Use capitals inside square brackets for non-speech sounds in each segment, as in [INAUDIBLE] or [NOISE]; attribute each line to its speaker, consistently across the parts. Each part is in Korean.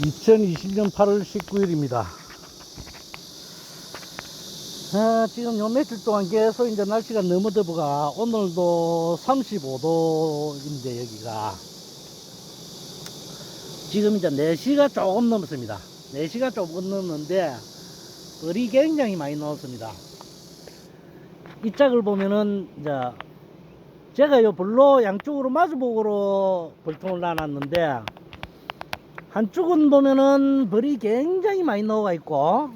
Speaker 1: 2020년 8월 19일입니다. 아, 지금 요 며칠 동안 계속 이제 날씨가 너무 더워가 오늘도 35도인데 여기가 지금 이제 4시가 조금 넘었습니다. 4시가 조금 넘었는데 벌이 굉장히 많이 넣었습니다. 이 짝을 보면은 이제 제가 요 불로 양쪽으로 마주복으로 벌통을 놔놨는데 한쪽은 보면은 벌이 굉장히 많이 넣어가 있고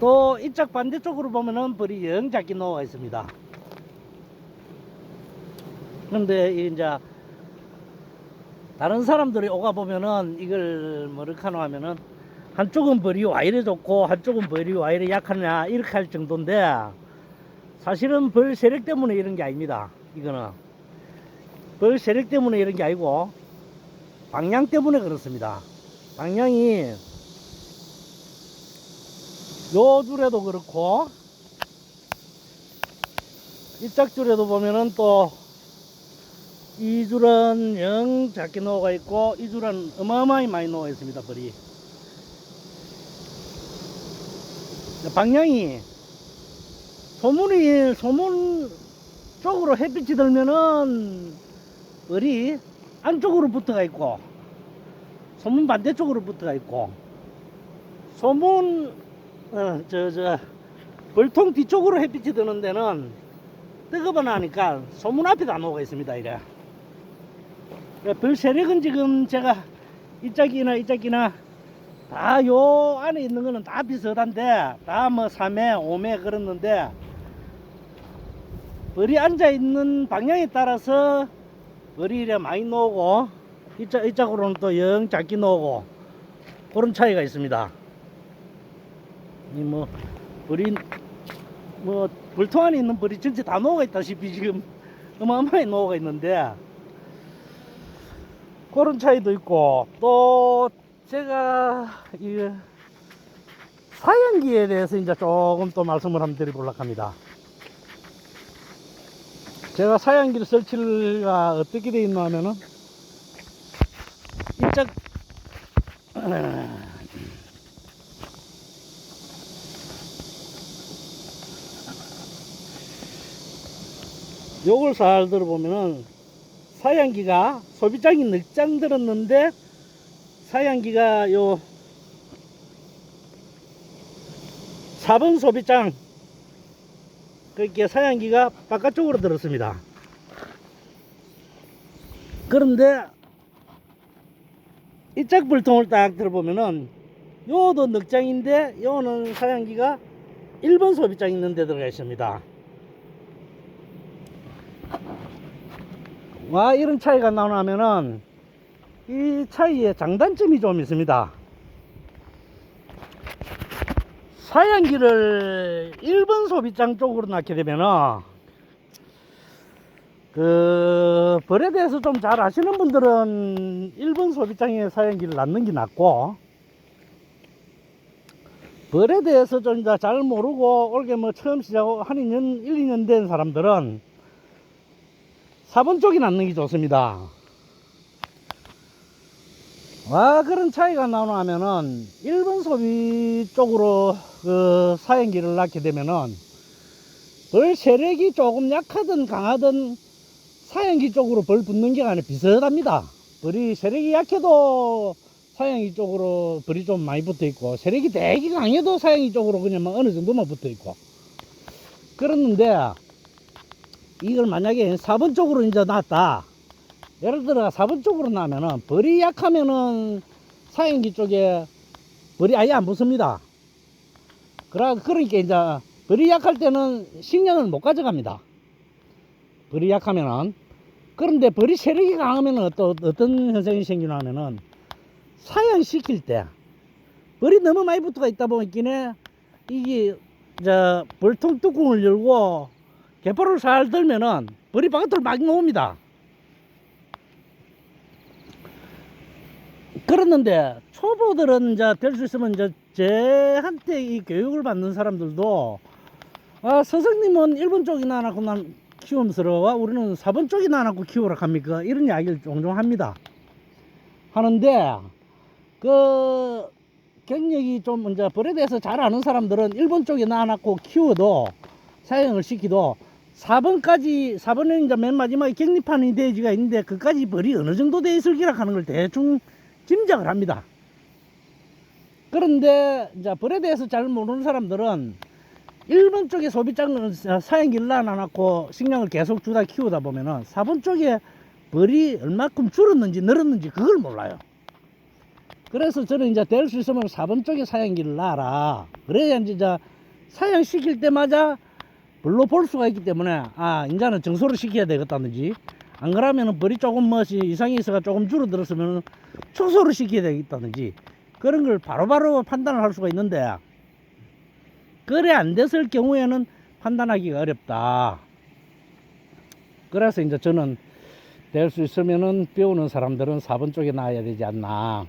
Speaker 1: 또 이쪽 반대쪽으로 보면은 벌이 영 작게 넣어가 있습니다. 그런데 이제 다른 사람들이 오가 보면은 이걸 뭐르카노 하면은 한쪽은 벌이 와 이래 좋고 한쪽은 벌이 와 이래 약하냐 이렇게 할 정도인데 사실은 벌 세력 때문에 이런 게 아닙니다. 이거는 벌 세력 때문에 이런 게 아니고 방향 때문에 그렇습니다. 방향이 요 줄에도 그렇고 이짝 줄에도 보면은 또 이 줄은 영 작게 녹아 있고 이 줄은 어마어마하게 많이 녹아 있습니다. 벌이 방향이 소문이 소문 쪽으로 햇빛이 들면은 벌이 안쪽으로 붙어가 있고 소문 반대쪽으로 붙어가 있고 소문 어, 저, 저, 벌통 뒤쪽으로 햇빛이 드는 데는 뜨거워 나니까 소문 앞에 다 녹아 있습니다, 이래. 벌 세력은 지금 제가 이짝이나 이짝이나 다 요 안에 있는 거는 다 비슷한데, 다 뭐 3회, 5회 그랬는데, 벌이 앉아 있는 방향에 따라서 벌이 이래 많이 녹고, 이쪽, 이쪽으로는 또 영 작게 녹고, 그런 차이가 있습니다. 이 뭐, 벌이, 뭐, 벌통 안에 있는 벌이 전체 다 녹아 있다시피 지금 [LAUGHS] 어마어마하게 녹아 있는데, 그런 차이도 있고, 또, 제가, 이, 사연기에 대해서 이제 조금 또 말씀을 한번 드리려고 합니다. 제가 사연기를 설치가 어떻게 되어 있나 하면은, 이쪽, 요걸 잘 들어보면은 사양기가 소비장이 늑장 들었는데 사양기가 요 4번 소비장 그렇게 사양기가 바깥쪽으로 들었습니다. 그런데 이 짝 불통을 딱 들어보면은 요도 늑장인데 요는 사양기가 1번 소비장 있는 데 들어가 있습니다. 와 이런 차이가 나오면은 이 차이에 장단점이 좀 있습니다. 사양기를 1번 소비장 쪽으로 낳게 되면은 그 벌에 대해서 좀 잘 아시는 분들은 1번 소비장에 사양기를 낳는 게 낫고 벌에 대해서 좀 잘 모르고 올게 뭐 처음 시작하고 한 2년 1, 2년 된 사람들은 4번 쪽이 낳는 게 좋습니다. 와, 그런 차이가 나오나 하면은, 1번 소비 쪽으로 그 사행기를 낳게 되면은, 벌 세력이 조금 약하든 강하든 사행기 쪽으로 벌 붙는 게 아니라 비슷합니다. 벌이 세력이 약해도 사행기 쪽으로 벌이 좀 많이 붙어 있고, 세력이 되게 강해도 사행기 쪽으로 그냥 막 어느 정도만 붙어 있고. 그랬는데, 이걸 만약에 4번 쪽으로 이제 놨다. 예를 들어 4번 쪽으로 나면은 벌이 약하면은 사행기 쪽에 벌이 아예 안 붙습니다. 그러, 그러니까 이제 벌이 약할 때는 식량을 못 가져갑니다. 벌이 약하면은. 그런데 벌이 세력이 강하면은 어떤, 어떤 현상이 생기나 하면은 사양시킬 때 벌이 너무 많이 붙어가 있다 보니까 이게 저 벌통 뚜껑을 열고 개포를 잘 들면은 벌이 바깥으로 막 나옵니다. 그랬는데 초보들은 이제 될 수 있으면 이제 제한테 이 교육을 받는 사람들도 아 선생님은 일본 쪽이나 하고 난 키우면서 우리는 4번 쪽에 놔놓고 키우라 합니까? 이런 이야기를 종종 합니다. 하는데 그 경력이 좀 이제 벌에 대해서 잘 아는 사람들은 1번 쪽에 놔놓고 키워도 사용을 시키도 4번까지 4번에 이제 맨 마지막에 격립하는 대지가 있는데 그까지 벌이 어느 정도 돼 있을 기라 하는 걸 대충 짐작을 합니다. 그런데 이제 벌에 대해서 잘 모르는 사람들은 1번 쪽에 소비장을 사용기를 놔놓고 식량을 계속 주다 키우다 보면은 4번 쪽에 벌이 얼마큼 줄었는지 늘었는지 그걸 몰라요. 그래서 저는 이제 될 수 있으면 4번 쪽에 사용기를 놔라. 그래야 이제 사용시킬 때마다 벌로 볼 수가 있기 때문에 아 이제는 정소를 시켜야 되겠다든지 안 그러면은 벌이 조금 뭐지 이상이 있어가 조금 줄어들었으면 축소를 시켜야 되겠다든지 그런 걸 바로 바로 판단을 할 수가 있는데 그래 안 됐을 경우에는 판단하기가 어렵다. 그래서 이제 저는 될 수 있으면은 배우는 사람들은 4번 쪽에 놔야 되지 않나.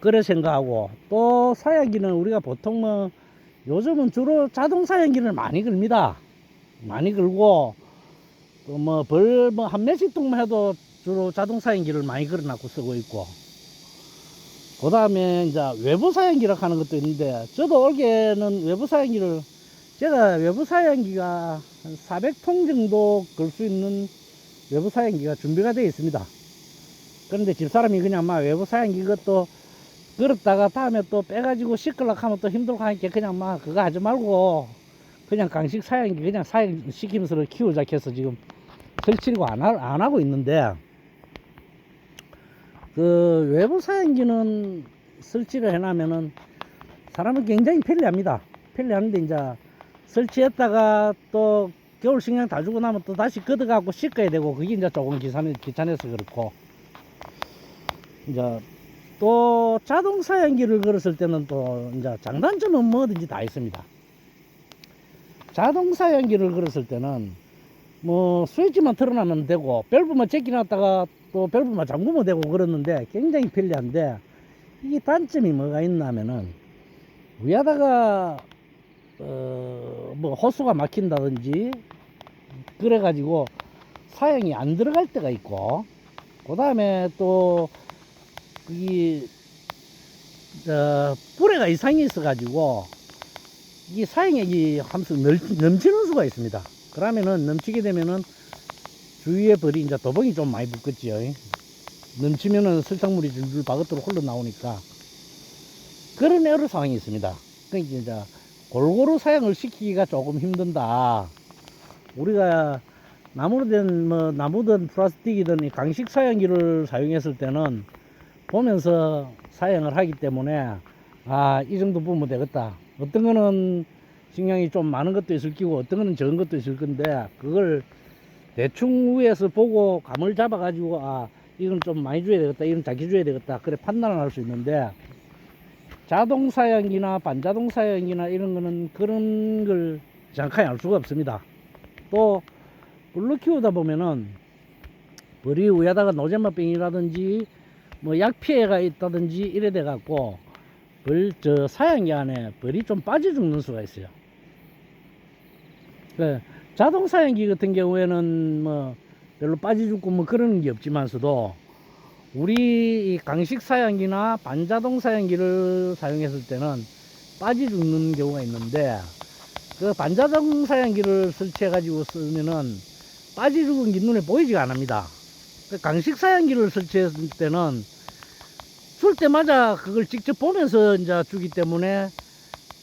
Speaker 1: 그래 생각하고 또 사양기는 우리가 보통 뭐 요즘은 주로 자동 사양기를 많이 걸립니다. 많이 또 뭐벌뭐한 몇십 동만 해도 주로 자동 사양기를 많이 걸어놨고 쓰고 있고 그 다음에 이제 외부 사양기라 하는 것도 있는데 저도 올해는 외부 사양기를 제가 외부 사양기가 한 400통 정도 걸 수 있는 외부 사양기가 준비가 되어 있습니다. 그런데 집사람이 그냥 막 외부 사양기 그것도 그렇다가 다음에 또 빼가지고 씻으려고 하면 또 힘들고 하니까 그냥 막 그거 하지 말고 그냥 강식 사양기 그냥 사양시키면서 키우자 해서 지금 설치를 안, 하, 안 하고 있는데 그 외부 사양기는 설치를 해놓으면은 사람은 굉장히 편리합니다. 편리한데 이제 설치했다가 또 겨울 식량 다 주고 나면 또 다시 걷어가고 씻어야 되고 그게 이제 조금 귀찮, 귀찮아서 그렇고 이제 또 자동 사양기를 걸었을 때는 또 이제 장단점은 뭐든지 다 있습니다. 자동 사양기를 걸었을 때는 뭐 스위치만 틀어놓으면 되고 밸브만 제끼놨다가 또 밸브만 잠그면 되고 그러는데 굉장히 편리한데 이게 단점이 뭐가 있냐면은 위에다가 어 뭐 호수가 막힌다든지 그래 가지고 사용이 안 들어갈 때가 있고 그 다음에 또 이, 어, 불에가 이상이 있어 가지고, 이 사용액이 하면서 넘, 넘치는 수가 있습니다. 그러면은 넘치게 되면은 주위에 벌이 이제 도봉이 좀 많이 붙겠지요. 넘치면은 설탕물이 줄줄 바깥으로 흘러나오니까. 그런 애로 상황이 있습니다. 그러니까 이제 골고루 사용을 시키기가 조금 힘든다. 우리가 나무로 된, 뭐, 나무든 플라스틱이든 이 강식 사용기를 사용했을 때는 보면서 사용을 하기 때문에 아, 이 정도 보면 되겠다. 어떤 거는 식량이 좀 많은 것도 있을 끼고 어떤 거는 적은 것도 있을 건데 그걸 대충 위에서 보고 감을 잡아 가지고 아, 이건 좀 많이 줘야 되겠다. 이건 작게 줘야 되겠다. 그래 판단을 할 수 있는데 자동 사양기나 반자동 사양기나 이런 거는 그런 걸 정확하게 알 수가 없습니다. 또 물로 키우다 보면은 벌이 위에다가 노잼마병이라든지 뭐 약 피해가 있다든지 이래 돼 갖고 벌 저 사양기 안에 벌이 좀 빠져 죽는 수가 있어요. 그 자동 사양기 같은 경우에는 뭐 별로 빠져 죽고 뭐 그런 게 없지만서도 우리 이 강식 사양기나 반자동 사양기를 사용했을 때는 빠져 죽는 경우가 있는데 그 반자동 사양기를 설치해 가지고 쓰면은 빠져 죽은 게 눈에 보이지가 않습니다. 그 강식 사양기를 설치했을 때는 줄 때마다 그걸 직접 보면서 이제 주기 때문에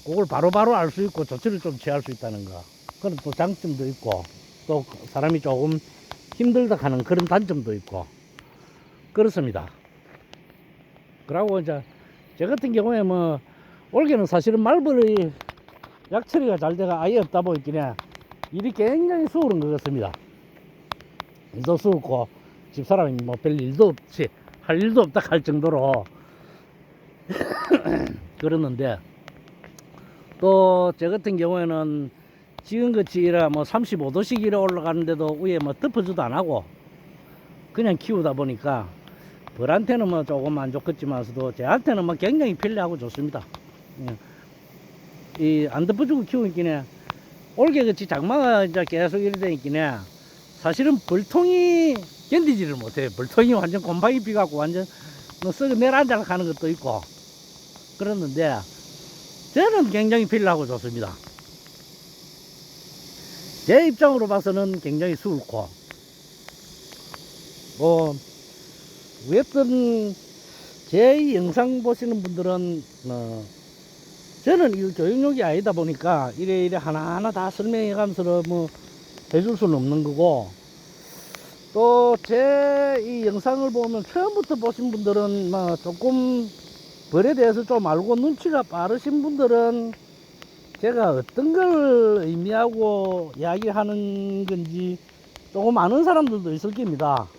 Speaker 1: 그걸 바로바로 알 수 있고 조치를 좀 취할 수 있다는 거. 그런 또 장점도 있고 또 사람이 조금 힘들다 하는 그런 단점도 있고 그렇습니다. 그러고 이제 저 같은 경우에 뭐 올해는 사실은 말벌이 약처리가 잘 돼가 아예 없다 보니까 일이 굉장히 수월한 것 같습니다. 일도 수월고 집사람이 뭐 별 일도 없이 할 일도 없다 할 정도로 [COUGHS] 그러는데 또 저 같은 경우에는 지금같이 이라 뭐 35도씩 이래 올라가는데도 위에 뭐 덮어주도 안 하고 그냥 키우다 보니까 벌한테는 뭐 조금 안 좋겠지만서도 제한테는 뭐 굉장히 편리하고 좋습니다. 이 안 덮어주고 키우기는 올겨같이 장마가 이제 계속 이래 되니까 사실은 벌통이 견디지를 못해요. 벌통이 완전 곰팡이 피갖고 완전 뭐 썩어 내려앉아 가는 것도 있고 그랬는데 저는 굉장히 필요하고 좋습니다. 제 입장으로 봐서는 굉장히 수월고 뭐 어떤 제 영상 보시는 분들은 어, 저는 이 교육용이 아니다 보니까 이래 이래 하나하나 다 설명해 가면서 뭐 해줄 수는 없는 거고 또 제 이 영상을 보면 처음부터 보신 분들은 뭐 조금 벌에 대해서 좀 알고 눈치가 빠르신 분들은 제가 어떤 걸 의미하고 이야기하는 건지 조금 아는 사람들도 있을 겁니다.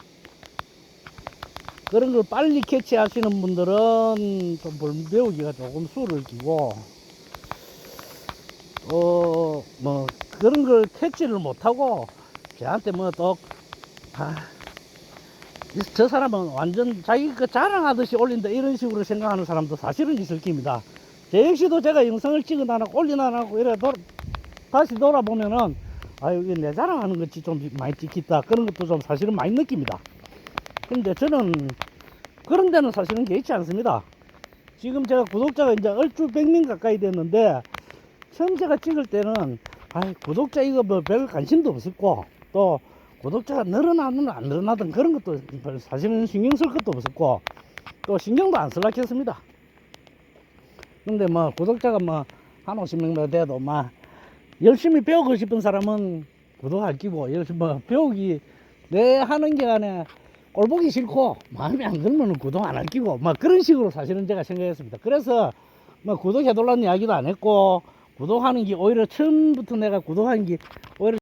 Speaker 1: 그런 걸 빨리 캐치하시는 분들은 좀벌 배우기가 조금 수를 끼고 어 뭐 그런 걸 캐치를 못하고 저한테 뭐 또 아, 이- 저 사람은 완전 자기 그 자랑하듯이 올린다 이런 식으로 생각하는 사람도 사실은 있을 겁니다. 제 역시도 제가 영상을 찍어 놔놓고 올려 놔놓고 이래 돌 다시 돌아보면은 아유 이게 내 자랑하는 것이 좀 많이 찍혔다 그런 것도 좀 사실은 많이 느낍니다. 근데 저는 그런 데는 사실은 개의치 않습니다. 지금 제가 구독자가 이제 얼추 100명 가까이 됐는데 처음 제가 찍을 때는 아 구독자 이거 뭐 별 관심도 없었고 또 구독자가 늘어나든 안 늘어나든 그런 것도 별 사실은 신경 쓸 것도 없었고 또 신경도 안 쓸라 했습니다. 근데 뭐 구독자가 뭐한 50명 돼도 막 열심히 배우고 싶은 사람은 구독할 끼고 열심히 뭐 배우기 내 하는 게 안에 꼴 보기 싫고 마음에 안 들면 구독 안 할 끼고 막 그런 식으로 사실은 제가 생각했습니다. 그래서 뭐 구독해달라는 이야기도 안 했고 구독하는 게 오히려 처음부터 내가 구독하는 게 오히려